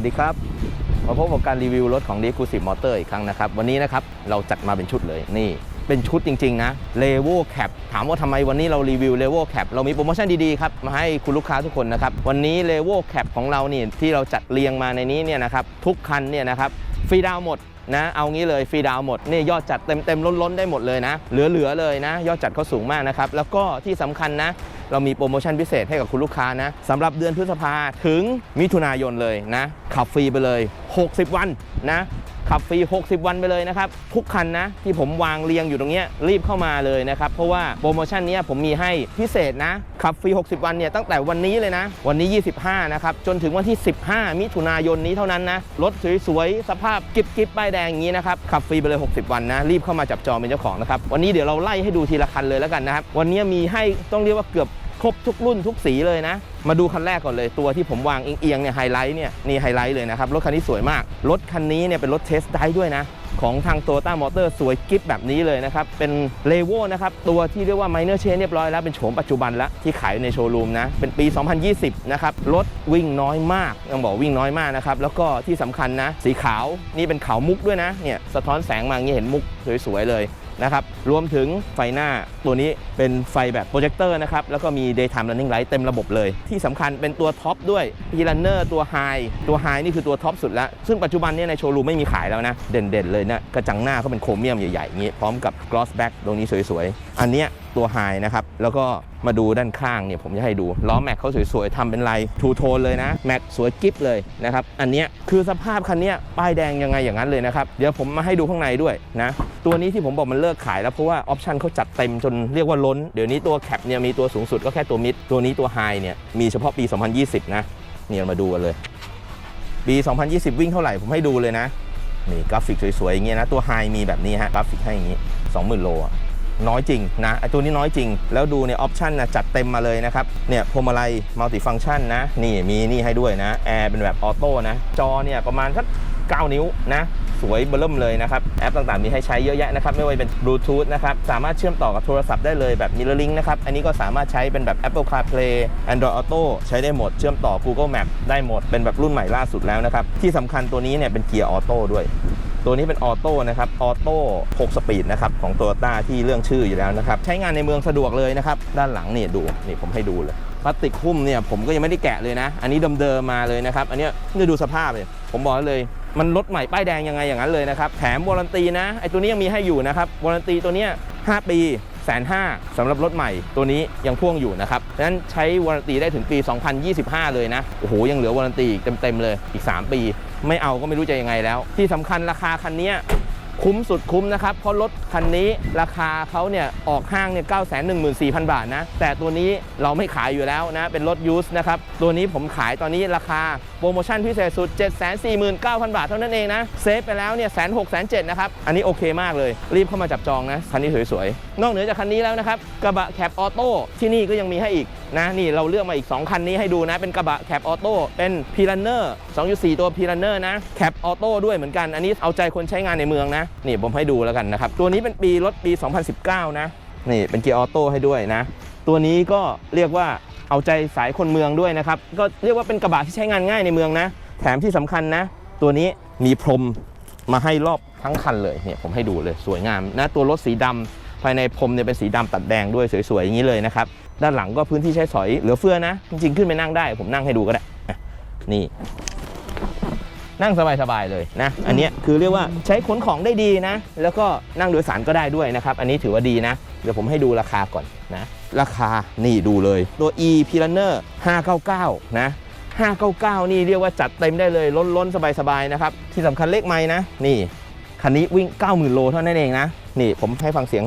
วัสดีครับ มาพบกับการรีวิวรถของ d e c l u s i v e Motor อีกครั้งนะครับ วันนี้นะครับเราจัดมาเป็นชุดเลยนี่ เป็นชุดจริง ๆ นะ l e v o Cap ถามว่าทำไมวันนี้เรารีวิว l e v o Cap เรามีโปรโมชั่นดีๆครับ มาให้คุณลูกค้าทุกคนนะครับ วันนี้ l e v o Cap ของเราเนี่ยที่เราจัดเรียงมาในนี้เนี่ยนะครับทุกคันเนี่ยนะครับฟรีดาวหมดนะเอางี้เลยฟรีดาวหมดนี่ยอดจัดเต็มเต็มๆล้นๆได้หมดเลยนะ เหลือๆเลยนะ ยอดจัดเขาสูงมากนะครับแล้วก็ที่สำคัญนะ เรามีโปรโมชั่นพิเศษให้กับคุณลูกค้านะสำหรับเดือนพฤษภาถึงมิถุนายนเลยนะ ขับฟรีไปเลย 60 วันนะ ขับฟรี 60 วันไปเลยนะครับ ทุกคันนะ ที่ผมวางเรียงอยู่ตรงนี้รีบเข้ามาเลยนะครับ เพราะว่าโปรโมชั่นนี้ผมมีให้พิเศษนะ ขับฟรี 60 วันเนี่ยตั้งแต่วันนี้เลยนะ วันนี้ 25 นะครับ จนถึงวันที่ 15 มิถุนายนนี้เท่านั้นนะรถสวยๆสภาพกิบกิบป้ายแดงอย่างนี้นะครับขับฟรีไปเลย 60 วันนะรีบเข้ามาจับจองเป็นเจ้าของนะครับวันนี้เดี๋ยวเราไล่ให้ดูทีละคันเลยแล้วกันนะครับวันนี้มีให้ต้องเรียกว่าเกือบ ครบทุกรุ่นทุกสีเลยนะ มาดูคันแรกก่อนเลยตัวที่ผมวางเอียงเนี่ยไฮไลท์เนี่ยนี่ไฮไลท์เลยนะครับ รถคันนี้สวยมาก รถคันนี้เนี่ยเป็นรถเทสได้ด้วยนะ ของทางโตต้ามอเตอร์สวยกิ๊บแบบนี้เลยนะครับ เป็นเลโวนะครับ ตัวที่เรียกว่าไมเนอร์เชนเรียบร้อยแล้ว เป็นโฉมปัจจุบันแล้วที่ขายในโชว์รูมนะ เป็นปี 2020 นะครับ รถวิ่งน้อยมากต้องบอกวิ่งน้อยมากนะครับ แล้วก็ที่สำคัญนะ สีขาวนี่เป็นขาวมุกด้วยนะเนี่ยสะท้อนแสงมาอย่างนี้เห็นมุกสวยๆเลยนะครับ รวมถึงไฟหน้าตัวนี้เป็นไฟแบบโปรเจคเตอร์นะครับ แล้วก็มี daytime running light เต็มระบบเลยที่สำคัญเป็นตัวท็อปด้วยพิลันเนอร์ตัวไฮตัวไฮนี่คือตัวท็อปสุดแล้ว ซึ่งปัจจุบันเนี้ในโชว์รูมไม่มีขายแล้วนะ เด่นๆเลยนะ กระจังหน้าเขาเป็นโครเมียมใหญ่ๆอย่างนี้ พร้อมกับกลอสแบ็กตรงนี้สวยๆ อันเนี้ยตัว high นะครับ แล้วก็มาดูด้านข้างเนี่ยผมจะให้ดู ล้อแม็กเขาสวยๆทำเป็นลายทูโทนเลยนะ แม็กสวยกิ๊บเลยนะครับ อันเนี้ยคือสภาพคันเนี้ยป้ายแดงยังไงอย่างนั้นเลยนะครับ เดี๋ยวผมมาให้ดูข้างในด้วยนะ ตัวนี้ที่ผมบอกมันเลิกขายแล้ว เพราะว่าออปชันเขาจัดเต็มจนเรียกว่าล้น เดี๋ยวนี้ตัวแคปเนี่ยมีตัวสูงสุดก็แค่ตัวมิด ตัวนี้ตัวไฮเนี่ยมีเฉพาะปี 2020 นะเนี่ยมาดูกันเลยปี 2020 วิ่งเท่าไหร่ผมให้ดูเลยนะนี่กราฟิกสวยๆอย่างเงี้ยนะตัวไฮมีแบบนี้ฮะกราฟิกให้อย่างงี้ 20,000 โลอะ น้อยจริงนะไอตัวนี้น้อยจริง แล้วดูเนี่ยออปชันนะจัดเต็มมาเลยนะครับเนี่ยพวงมาลัยมัลติฟัง c t ชันนะนี่มีนี่ให้ด้วยนะแอร์เป็นแบบออโต้นะจอเนี่ยประมาณสัก9นิ้วนะสวยเบอร์เริ่มเลยนะครับ แอปต่างๆ มีให้ใช้เยอะแยะนะครับ ไม่ว่าจะเป็นบลูทูธนะครับ สามารถเชื่อมต่อกับโทรศัพท์ได้เลยแบบ Mirroring นะครับ อันนี้ก็สามารถใช้เป็นแบบ Apple CarPlay Android Auto ใช้ได้หมดเชื่อมต่อ Google Map ได้หมดเป็นแบบรุ่นใหม่ล่าสุดแล้วนะครับ ที่สำคัญตัวนี้เนี่ยเป็นเกียร์ออโต้ด้วย ตัวนี้เป็นออโต้นะครับออโต้6สปีดนะครับของ t o y ต้าที่เรื่องชื่ออยู่แล้วนะครับใช้งานในเมืองสะดวกเลยนะครับด้านหลังนี่ดูนี่ผมให้ดูเลยพลาสติกหุ้มเนี่ยผมก็ยังไม่ได้แกะเลยนะ อันนี้เดิมๆมาเลยนะครับ อันนี้นี่ดูสภาพเลยผมบอกเลย มันรถใหม่ป้ายแดงยังไงอย่างนั้นเลยนะครับแถมวารันตีนะไอตัวนี้ยังมีให้อยู่นะครับวารันตีตัวเนี้ย5ปีแสนห้าสำหรับรถใหม่ตัวนี้ยังพ่วงอยู่นะครับดังนั้นใช้วารันตีได้ถึงปี 2025 เลยนะโอ้โหยังเหลือวารันตีอีกเต็มๆเลยอีก 3 ปี ไม่เอาก็ไม่รู้จะยังไงแล้ว ที่สำคัญราคาคันนี้คุ้มสุดคุ้มนะครับ เพราะรถคันนี้ราคาเขาเนี่ยออกห้างเนี่ย9 1 4 0 0 0บาทนะ แต่ตัวนี้เราไม่ขายอยู่แล้วนะ เป็นรถยูสนะครับ ตัวนี้ผมขายตอนนี้ราคาโปรโมชั่นพิเศษสุด 749,000 บาทเท่านั้นเองนะ เซฟไปแล้วเนี่ยแสนหกแสนเจ็ดนะครับ อันนี้โอเคมากเลย รีบเข้ามาจับจองนะ คันนี้สวยๆ นอกเหนือจากคันนี้แล้วนะครับ กระบะแคปออโต้ที่นี่ก็ยังมีให้อีก นะนี่เราเลือกมาอีก 2 คันนี้ให้ดูนะ เป็นกระบะแคปออโต้เป็นพีรันเนอร์2.4 ตัวพีรันเนอร์นะแคปออโต้ด้วยเหมือนกัน อันนี้เอาใจคนใช้งานในเมืองนะ นี่ผมให้ดูแล้วกันนะครับ ตัวนี้เป็นปีรถปี 2019 นะ นี่เป็นเกียร์ออโต้ให้ด้วยนะ ตัวนี้ก็เรียกว่าเอาใจสายคนเมืองด้วยนะครับ ก็เรียกว่าเป็นกระบะที่ใช้งานง่ายในเมืองนะ แถมที่สำคัญนะ ตัวนี้มีพรมมาให้รอบทั้งคันเลยเนี่ยผมให้ดูเลยสวยงามนะตัวรถสีดำภายในพรมเนี่ยเป็นสีดำตัดแดงด้วยสวยๆอย่างนี้เลยนะครับ ด้านหลังก็พื้นที่ใช้สอยเหลือเฟือนะ จริงๆขึ้นไปนั่งได้ ผมนั่งให้ดูก็ได้นี่ นั่งสบายๆเลยนะ อันนี้คือเรียกว่าใช้ขนของได้ดีนะ แล้วก็นั่งโดยสารก็ได้ด้วยนะครับ อันนี้ถือว่าดีนะ เดี๋ยวผมให้ดูราคาก่อนนะ ราคานี่ดูเลยตัว e p l a n n e r 599 นะ 599 นี่เรียกว่าจัดเต็มได้เลยล้นๆ สบายๆนะครับ ที่สำคัญเลขไม้นะ นี่คันนี้วิ่ง 90,000 โลเท่านั้นเองนะ นี่ผมให้ฟังเสียง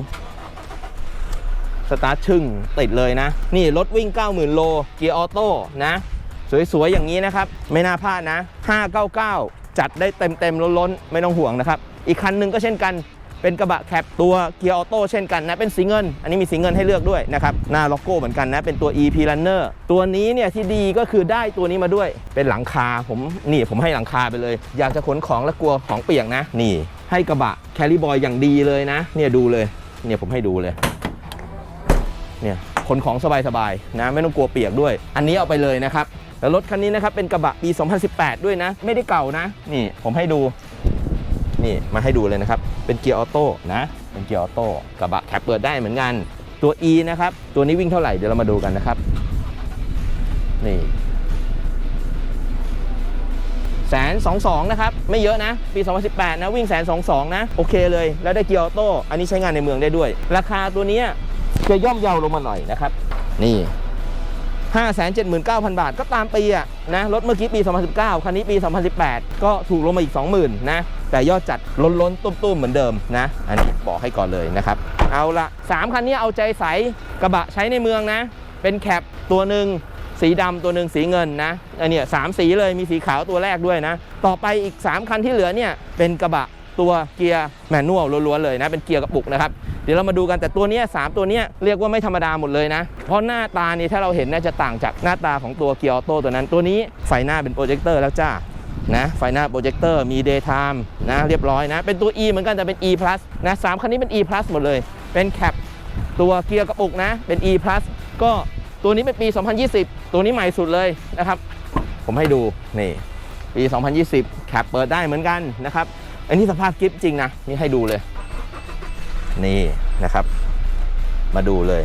ตาร์ทชึ่งติดเลยนะ นี่รถวิ่ง 90,000 โล เกียร์ออโต้นะ สวย ๆ อย่างนี้นะครับ ไม่น่าพลาดนะ 599 จัดได้เต็ม ๆ ล้น ๆ ไม่ต้องห่วงนะครับ อีกคันหนึ่งก็เช่นกันเป็นกระบะแคปตัวเกียร์ออโต้เช่นกันนะ เป็นสีเงิน อันนี้มีสีเงินให้เลือกด้วยนะครับ หน้าล็อกโก้เหมือนกันนะ เป็นตัว EP Runner ตัวนี้เนี่ยที่ดีก็คือได้ตัวนี้มาด้วย เป็นหลังคาผมนี่ผมให้หลังคาไปเลย อยากจะขนของแล้วกลัวของเปียกนะ นี่ ให้กระบะแคลิบอยอย่างดีเลยนะ เนี่ยดูเลย เนี่ยผมให้ดูเลย เนี่ยขนของสบายๆนะไม่ต้องกลัวเปียกด้วย อันนี้เอาไปเลยนะครับแล้วรถคันนี้นะครับเป็นกระบะปี 2018 ด้วยนะ ไม่ได้เก่านะ นี่ผมให้ดู นี่มาให้ดูเลยนะครับ เป็นเกียร์ออโต้นะ เป็นเกียร์ออโต้กระบะแคปเปิดได้เหมือนกันตัว E นะครับ ตัวนี้วิ่งเท่าไหร่เดี๋ยวเรามาดูกันนะครับ นี่แสนสองสองนะครับ ไม่เยอะนะ ปี 2018 นะ วิ่งแสนสองสองนะ โอเคเลย แล้วได้เกียร์ออโต้อันนี้ใช้งานในเมืองได้ด้วย ราคาตัวนี้ จะย่อมเยาวลงมาหน่อยนะครับ นี่ 579,000 บาทก็ตามปีอะนะรถเมื่อกี้ปี 2019 คันนี้ปี 2018 ก็ถูกลงมาอีก 20,000 นะ แต่ยอดจัดล้นล้นๆตุ้มๆ เหมือนเดิมนะ อันนี้บอกให้ก่อนเลยนะครับ เอาละ3คันนี้เอาใจใสกระบะใช้ในเมืองนะ เป็นแคปตัวหนึ่งสีดำตัวหนึ่งสีเงินนะอันนี้สามสีเลยมีสีขาวตัวแรกด้วยนะ ต่อไปอีก 3 คันที่เหลือเนี่ยเป็นกระบะ ตัวเกียร์แมนนวลล้วนๆเลยนะเป็นเกียร์กระปุกนะครับเดี๋ยวเรามาดูกันแต่ตัวนี้สามตัวนี้เรียกว่าไม่ธรรมดาหมดเลยนะ เพราะหน้าตานี่ถ้าเราเห็นน่าจะต่างจากหน้าตาของตัวเกียร์ออโต้ตัวนั้น ตัวนี้ไฟหน้าเป็นโปรเจคเตอร์แล้วจ้านะไฟหน้าโปรเจคเตอร์มี daytime นะเรียบร้อยนะ เป็นตัว E เหมือนกันแต่เป็น E plus นะสามคันนี้เป็น E plus หมดเลย เป็นแคปตัวเกียร์กระปุกนะเป็น E plus ก็ตัวนี้เป็นปี 2020 ตัวนี้ใหม่สุดเลยนะครับ ผมให้ดูนี่ปี 2020แคปเปิดได้เหมือนกันนะครับ อันนี้สภาพกิฟต์จริงนะนี่ให้ดูเลย นี่นะครับ มาดูเลย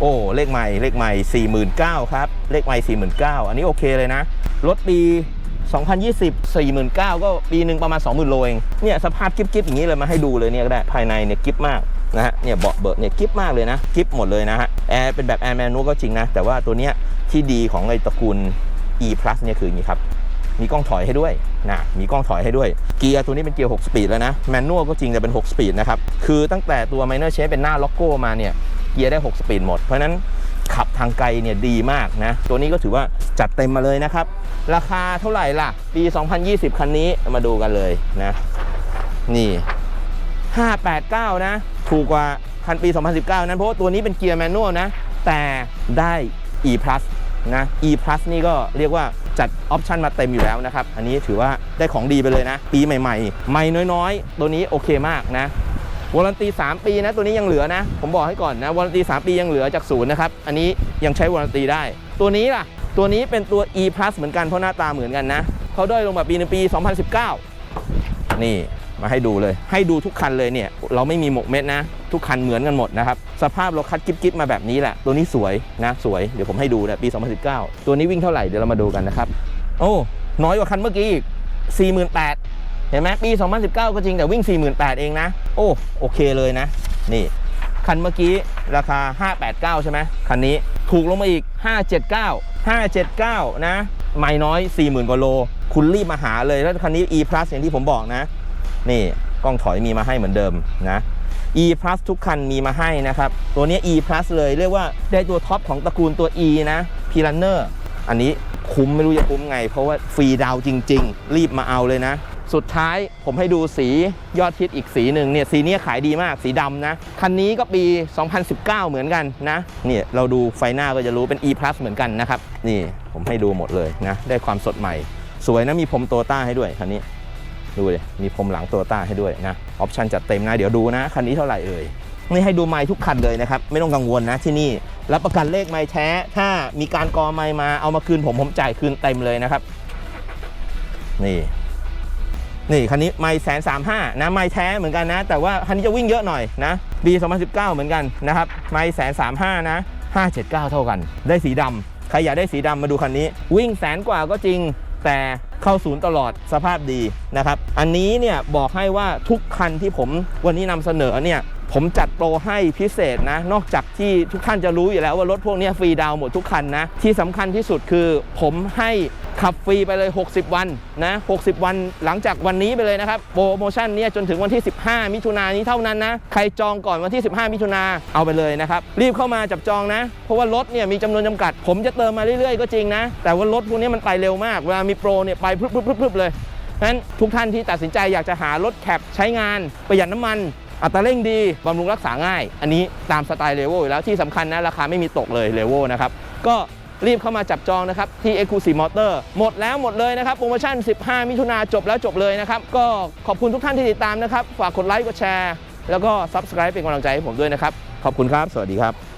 โอ้เลขใหม่เลขใหม่ 49,000ครับ เลขใหม่ 49,000 อันนี้โอเคเลยนะ รถปี 2020 49,000 ก็ปีหนึ่งประมาณ 20,000 โลเองเนี่ยสภาพกิ๊บๆอย่างนี้เลยมาให้ดูเลยเนี่ยก็ได้ภายในเนี่ยกิ๊บมากนะฮะเนี่ยเบาะเบิร์เนี่ยกิ๊บมากเลยนะกิ๊บหมดเลยนะฮะแอร์เป็นแบบแอร์แมนนวลก็จริงนะ แต่ว่าตัวเนี้ยที่ดีของไอ้ตระกูล E Plus เนี่ยคืออย่างนี้ครับ มีกล้องถอยให้ด้วยนะมีกล้องถอยให้ด้วย เกียร์ตัวนี้เป็นเกียร์ 6 สปีดแล้วนะ แมนนวลก็จริงแต่เป็น 6 สปีดนะครับ คือตั้งแต่ตัว Minor Change เป็นหน้าล็อกโก้มาเนี่ย เกียร์ได้ 6 สปีดหมด เพราะฉะนั้นขับทางไกลเนี่ยดีมากนะ ตัวนี้ก็ถือว่าจัดเต็มมาเลยนะครับ ราคาเท่าไหร่ล่ะ ปี 2020 คันนี้มาดูกันเลยนะ นี่ 589 นะ ถูกกว่าคันปี 2019 นั้นเพราะว่าตัวนี้เป็นเกียร์แมนนวลนะ แต่ได้ E Plus นะ E Plus นี่ก็เรียกว่า ออปชันมาเต็มอยู่แล้วนะครับ อันนี้ถือว่าได้ของดีไปเลยนะ ปีใหม่ๆใหม่น้อยๆ ตัวนี้โอเคมากนะวารันตี 3 ปีนะ ตัวนี้ยังเหลือนะ ผมบอกให้ก่อนนะวารันตี 3 ปียังเหลือจากศูนย์นะครับ อันนี้ยังใช้วารันตีได้ ตัวนี้ล่ะ ตัวนี้เป็นตัว E Plus เหมือนกันเพราะหน้าตาเหมือนกันนะเขาด้อยลงแบบปีในปี 2019 นี่มาให้ดูเลย ให้ดูทุกคันเลยเนี่ย เราไม่มีหมกเม็ดนะ ทุกคันเหมือนกันหมดนะครับ สภาพเราคัดกิ๊บๆมาแบบนี้แหละ ตัวนี้สวยนะ สวย เดี๋ยวผมให้ดูนะปี 2019 ตัวนี้วิ่งเท่าไหร่ เดี๋ยวเรามาดูกันนะครับ โอ้น้อยกว่าคันเมื่อกี้อีก 48,000เห็นไหมปี 2019 ก็จริงแต่วิ่ง 48,000 เองนะ โอ้โอเคเลยนะ นี่ คันเมื่อกี้ราคา 589 ใช่ไหมคันนี้ถูกลงมาอีก 579 579 นะไม่น้อย 40,000 กว่าโล คุณรีบมาหาเลย แล้วคันนี้ E Plus อย่างที่ผมบอกนะ นี่กล้องถอยมีมาให้เหมือนเดิมนะ E Plus ทุกคันมีมาให้นะครับ ตัวนี้ E Plus เลยเรียกว่าได้ตัวท็อปของตระกูลตัว E นะ p i r a n n e r อันนี้ คุ้มไม่รู้จะคุ้มไง เพราะว่าฟรีดาวจริง ๆ รีบมาเอาเลยนะ สุดท้ายผมให้ดูสียอดฮิตอีกสีหนึ่งเนี่ยสีเนี้ยขายดีมากสีดำนะ คันนี้ก็ปี 2019 เหมือนกันนะเนี่ยเราดูไฟหน้าก็จะรู้เป็น E Plus เหมือนกันนะครับ นี่ผมให้ดูหมดเลยนะ ได้ความสดใหม่ สวยนะมีพรมโตต้าให้ด้วยคันนี้ดูเลยมีพรมหลังโตต้าให้ด้วยนะออปชันจัดเต็มนะ เดี๋ยวดูนะ คันนี้เท่าไหร่เอ่ย นี่ให้ดูไม้ทุกคันเลยนะครับ ไม่ต้องกังวลนะที่นี่ รับประกันเลขไม้แท้ถ้ามีการกอไม้มาเอามาคืนผมผมจ่ายคืนเต็มเลยนะครับ นี่นี่คันนี้ไม่แสนสามห้านะไม่แท้เหมือนกันนะ แต่ว่าคันนี้จะวิ่งเยอะหน่อยนะปี2019 เหมือนกันนะครับไม่แสนสามห้านะ 579 เท่ากัน ได้สีดำใครอยากได้สีดำมาดูคันนี้ วิ่งแสนกว่าก็จริง แต่เข้าศูนย์ตลอดสภาพดีนะครับ อันนี้เนี่ยบอกให้ว่าทุกคันที่ผมวันนี้นำเสนอเนี่ย ผมจัดโปรให้พิเศษนะ นอกจากที่ทุกท่านจะรู้อยู่แล้วว่ารถพวกนี้ฟรีดาวหมดทุกคันนะ ที่สำคัญที่สุดคือ ผมให้ขับฟรีไปเลย 60 วันนะ 60 วันหลังจากวันนี้ไปเลยนะครับ โปรโมชั่นเนี้ยจนถึงวันที่ 15 มิถุนายนนี้เท่านั้นนะ ใครจองก่อนวันที่ 15 มิถุนาเอาไปเลยนะครับ รีบเข้ามาจับจองนะ เพราะว่ารถเนี่ยมีจำนวนจำกัด ผมจะเติมมาเรื่อยๆ ก็จริงนะ แต่ว่ารถพวกนี้มันไปเร็วมาก เวลามีโปรเนี่ยไปพรึบๆๆเลยนั้นทุกท่านที่ตัดสินใจอยากจะหารถแคปใช้งานประหยัดน้ำมัน อัตราเร่งดีบำรุงรักษาง่าย อันนี้ตามสไตล์เลเวอยู่แล้วที่สำคัญนะราคาไม่มีตกเลยเลเวนะครับ ก็รีบเข้ามาจับจองนะครับ ที่ e x c l u s i v e Motor หมดแล้วหมดเลยนะครับ โปรโมชั่น 15 มิถุนาจบแล้วจบเลยนะครับ ก็ขอบคุณทุกท่านที่ติดตามนะครับ ฝากกดไลค์กดแชร์ แล้วก็ Subscribe เป็นกำลังใจให้ผมด้วยนะครับ ขอบคุณครับ สวัสดีครับ